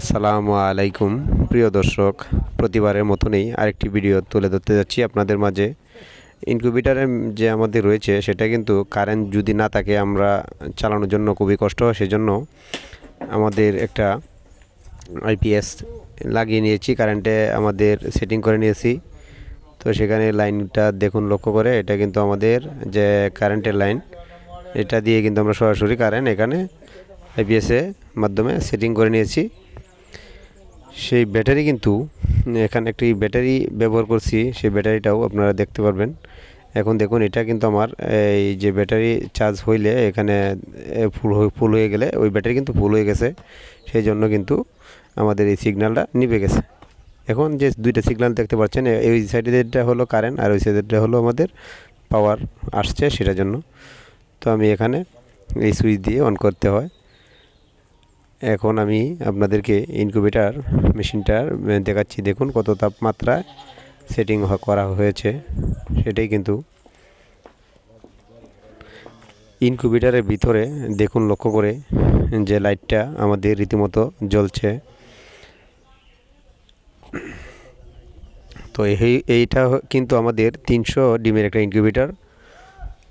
আসসালামু আলাইকুম। প্রিয় দর্শক, প্রতিবারের মতনই আরেকটি ভিডিও তুলে ধরতে যাচ্ছি আপনাদের মাঝে। ইনকিউবেটারে যে আমাদের রয়েছে, সেটা কিন্তু কারেন্ট যদি না থাকে, আমরা চালানোর জন্য খুবই কষ্ট হয়। সেজন্য আমাদের একটা আইপিএস লাগিয়ে নিয়েছি কারেন্টে আমাদের সেটিং করে নিয়েছি। তো সেখানে লাইনটা দেখুন লক্ষ্য করে, এটা কিন্তু আমাদের যে কারেন্টের লাইন এটা দিয়ে কিন্তু আমরা সরাসরি কারেন্ট এখানে আইপিএসে মাধ্যমে সেটিং করে নিয়েছি। সেই ব্যাটারি কিন্তু, এখানে একটি ব্যাটারি ব্যবহার করছি, সেই ব্যাটারিটাও আপনারা দেখতে পারবেন। এখন দেখুন, এটা কিন্তু আমার, এই যে ব্যাটারি চার্জ হইলে এখানে ফুল ফুল হয়ে গেলে ওই ব্যাটারি কিন্তু ফুল হয়ে গেছে। সেই জন্য কিন্তু আমাদের এই সিগন্যালটা নিভে গেছে। এখন যে দুইটা সিগন্যাল দেখতে পাচ্ছেন এই সাইডেরটা হলো কারেন্ট আর ওই সাইডেরটা হলো আমাদের পাওয়ার আসছে সেটার জন্য। তো আমি এখানে এই সুইচ দিয়ে অন করতে হয়। এখন আমি আপনাদেরকে ইনকিউবেটার মেশিনটার দেখাচ্ছি। দেখুন কত তাপমাত্রায় সেটিং করা হয়েছে। সেটাই কিন্তু ইনকিউবেটারের ভিতরে দেখুন লক্ষ্য করে যে লাইটটা আমাদের রীতিমতো জ্বলছে। তো এই, এইটা কিন্তু আমাদের তিনশো ডিমের একটা ইনকিউবেটার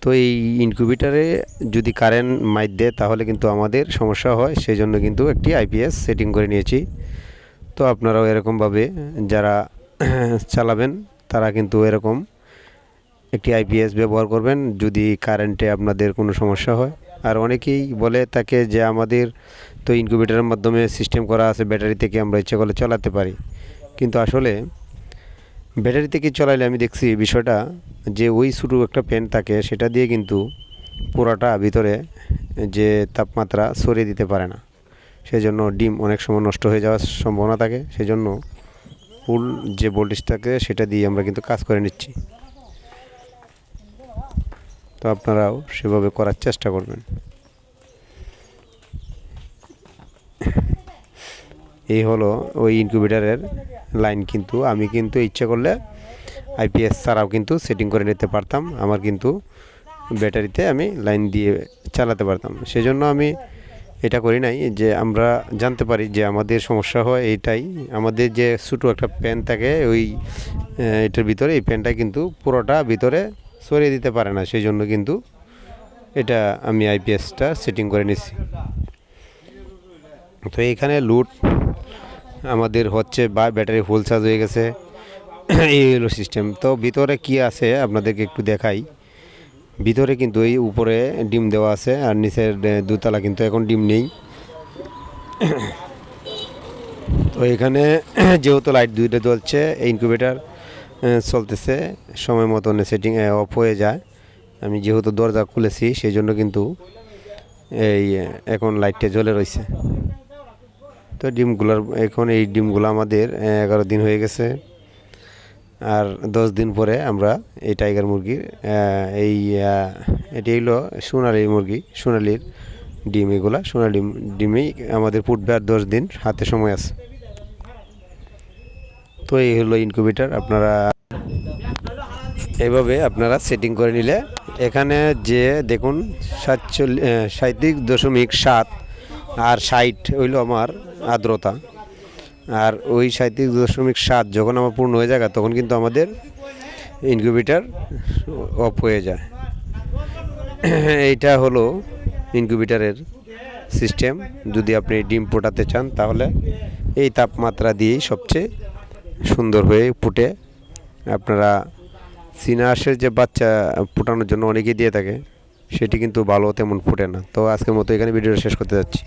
তো এই ইনকিউবেটারে যদি কারেন্ট মাইট দেয়, তাহলে কিন্তু আমাদের সমস্যা হয়। সেই জন্য কিন্তু একটি আইপিএস সেটিং করে নিয়েছি। তো আপনারাও এরকমভাবে যারা চালাবেন, তারা কিন্তু এরকম একটি আইপিএস ব্যবহার করবেন, যদি কারেন্টে আপনাদের কোনো সমস্যা হয়। আর অনেকেই বলে তাকে যে, আমাদের তো ইনকিউবেটারের মাধ্যমে সিস্টেম করা আছে ব্যাটারি থেকে আমরা ইচ্ছে করলে চালাতে পারি। কিন্তু আসলে ব্যাটারি থেকে চলাইলে আমি দেখছি বিষয়টা যে ওই ছোটো একটা পেন থাকে, সেটা দিয়ে কিন্তু পুরাটা ভিতরে যে তাপমাত্রা সরিয়ে দিতে পারে না। সেই জন্য ডিম অনেক সময় নষ্ট হয়ে যাওয়ার সম্ভাবনা থাকে। সেই জন্য ফুল যে ভোল্টেজ থাকে, সেটা দিয়ে আমরা কিন্তু কাজ করে নিচ্ছি। তো আপনারাও সেভাবে করার চেষ্টা করবেন। এই হলো ওই ইনকিউবেটারের লাইন কিন্তু, আমি কিন্তু ইচ্ছে করলে আইপিএস ছাড়াও কিন্তু সেটিং করে নিতে পারতাম। আমার কিন্তু ব্যাটারিতে আমি লাইন দিয়ে চালাতে পারতাম। সেজন্য আমি এটা করি নাই যে আমরা জানতে পারি যে আমাদের সমস্যা হয় এইটাই। আমাদের যে ছোটো একটা প্যান থাকে, ওই এটার ভিতরে এই প্যানটা কিন্তু পুরোটা ভিতরে সরিয়ে দিতে পারে না। সেই জন্য কিন্তু এটা আমি আইপিএসটা সেটিং করে নিচ্ছি তো এইখানে লুট আমাদের হচ্ছে বা, ব্যাটারি ফুল চার্জ হয়ে গেছে। এই হলো সিস্টেম তো ভিতরে কি আছে আপনাদেরকে একটু দেখাই। ভিতরে কিন্তু এই উপরে ডিম দেওয়া আছে আর নিচের দুতলা কিন্তু এখন ডিম নেই। তো এখানে যেহেতু লাইট দুইটা জ্বলছে ইনকিউবেটার চলতেছে। সময় মতন সেটিং অফ হয়ে যায়। আমি যেহেতু দরজা খুলেছি সেই জন্য কিন্তু এই এখন লাইটটা জ্বলে রয়েছে। তো ডিমগুলোর, এখন এই ডিমগুলো আমাদের এগারো দিন হয়ে গেছে। আর দশ দিন পরে আমরা এই টাইগার মুরগির এই এটি হলো সোনালি মুরগি, সোনালির ডিম এগুলা। সোনালি ডিমেই আমাদের ফুটবে আর দশ দিন হাতে সময় আছে। তো এই হলো ইনকিউবেটার, আপনারা এভাবে আপনারা সেটিং করে নিলে এখানে যে দেখুন সাতচল্লিশ সাঁত্রিশ দশমিক সাত আর ষাট হইল আমার আর্দ্রতা। আর ওই সাঁত্রিশ দশমিক সাত যখন আমার পূর্ণ হয়ে যায়, তখন কিন্তু আমাদের ইনকিউবেটার অফ হয়ে যায়। এইটা হলো ইনকিউবেটারের সিস্টেম যদি আপনি ডিম ফোটাতে চান, তাহলে এই তাপমাত্রা দিয়েই সবচেয়ে সুন্দর হয়ে ফুটে। আপনারা চীনা হাঁসের যে বাচ্চা ফোটানোর জন্য অনেকেই দিয়ে থাকে, সেটি কিন্তু ভালো তেমন ফুটে না। তো আজকের মতো এখানে ভিডিওটা শেষ করতে যাচ্ছি।